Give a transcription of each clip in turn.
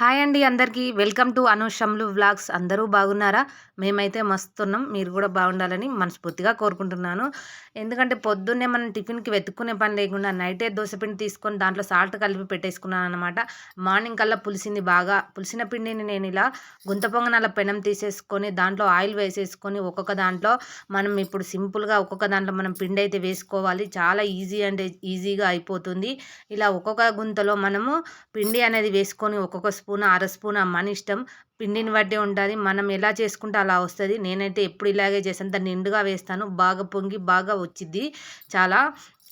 Hi అండి అందరికీ. Welcome to అనుషమ్లు వ్లాగ్స్. అందరూ బాగున్నారా? మేమైతే మస్తున్నాం. మీరు కూడా బాగుండాలని మనస్ఫూర్తిగా కోరుకుంటున్నాను. ఎందుకంటే పొద్దున్నే మనం టిఫిన్కి వెతుక్కునే పని లేకుండా నైటే దోశపిండి తీసుకొని దాంట్లో సాల్ట్ కలిపి పెట్టేసుకున్నాను అనమాట మార్నింగ్ కల్లా పులిసింది బాగా. పులిసిన పిండిని నేను ఇలా గుంత పొంగనాల పెనం తీసేసుకొని దాంట్లో ఆయిల్ వేసేసుకొని ఒక్కొక్క దాంట్లో మనం ఇప్పుడు సింపుల్గా ఒక్కొక్క దాంట్లో మనం పిండి అయితే వేసుకోవాలి. చాలా ఈజీ అంటే ఈజీగా అయిపోతుంది. ఇలా ఒక్కొక్క గుంతలో మనము పిండి అనేది వేసుకొని ఒక్కొక్క స్పూన్ అర స్పూన్ మన ఇష్టం. పిండిని బట్టి ఉంటుంది. మనం ఎలా చేసుకుంటే అలా వస్తుంది. నేనైతే ఎప్పుడు ఇలాగే చేస్తాను దాన్ని నిండుగా వేస్తాను. బాగా పొంగి బాగా వచ్చింది చాలా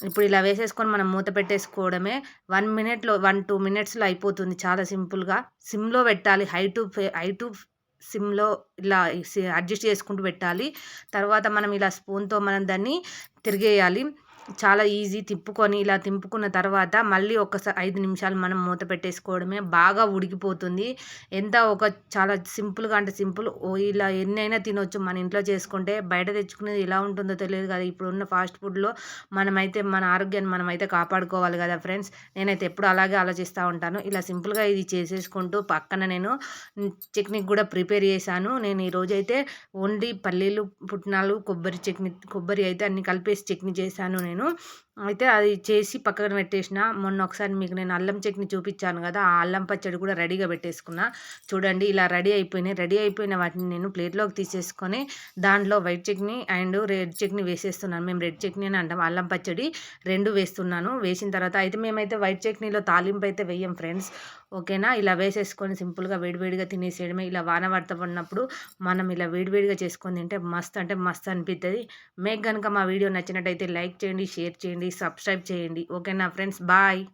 ఇప్పుడు ఇలా వేసేసుకొని మనం మూత పెట్టేసుకోవడమే. వన్ మినిట్లో వన్ టూ మినిట్స్లో అయిపోతుంది చాలా సింపుల్గా. సిమ్లో పెట్టాలి. హై టు హై టు సిమ్లో ఇలా అడ్జస్ట్ చేసుకుంటూ పెట్టాలి. తర్వాత మనం ఇలా స్పూన్తో మనం దాన్ని తిరిగేయాలి. చాలా ఈజీ తిప్పుకొని ఇలా తింపుకున్న తర్వాత మళ్ళీ ఒకసారి ఐదు నిమిషాలు మనం మూత పెట్టేసుకోవడమే బాగా ఉడికిపోతుంది. ఎంత ఒక చాలా సింపుల్గా అంటే సింపుల్. ఇలా ఎన్నైనా తినొచ్చు మన ఇంట్లో చేసుకుంటే. బయట తెచ్చుకునేది ఎలా ఉంటుందో తెలియదు కదా. ఇప్పుడు ఉన్న ఫాస్ట్ ఫుడ్లో మనమైతే మన ఆరోగ్యాన్ని మనమైతే కాపాడుకోవాలి కదా ఫ్రెండ్స్. నేనైతే ఎప్పుడు అలాగే ఆలోచిస్తూ ఉంటాను. ఇలా సింపుల్గా ఇది చేసేసుకుంటూ పక్కన నేను చట్నీకి కూడా ప్రిపేర్ చేశాను. నేను ఈరోజైతే ఓన్లీ పల్లీలు పుట్నాలు కొబ్బరి చట్నీ కొబ్బరి అయితే అన్ని కలిపేసి చట్నీ చేశాను నేను. నేను అయితే అది చేసి పక్కన పెట్టేసిన. మొన్న ఒకసారి మీకు నేను అల్లం చట్నీ చూపించాను కదా ఆ అల్లం పచ్చడి కూడా రెడీగా పెట్టేసుకున్నా. చూడండి ఇలా రెడీ అయిపోయినాయి. రెడీ అయిపోయిన వాటిని నేను ప్లేట్లోకి తీసేసుకొని దాంట్లో white chutney and red chutney వేసేస్తున్నాను. మేము రెడ్ చట్నీ అని అంటాం అల్లం పచ్చడి రెండు వేస్తున్నాను. వేసిన తర్వాత అయితే మేమైతే వైట్ చట్నీలో తాలింపు అయితే వేయం ఫ్రెండ్స్. ఓకేనా? ఇలా వేసేసుకొని సింపుల్గా వేడివేడిగా తినేసేయడమే. ఇలా వాన పడతా పడినప్పుడు మనం ఇలా వేడివేడిగా చేసుకొని తింటే మస్త్ అంటే మస్త్ అనిపిస్తుంది మీకు కనుక మా వీడియో నచ్చినట్టయితే లైక్ చేయండి షేర్ చేయండి సబ్స్క్రైబ్ చేయండి. ఓకేనా ఫ్రెండ్స్? బాయ్.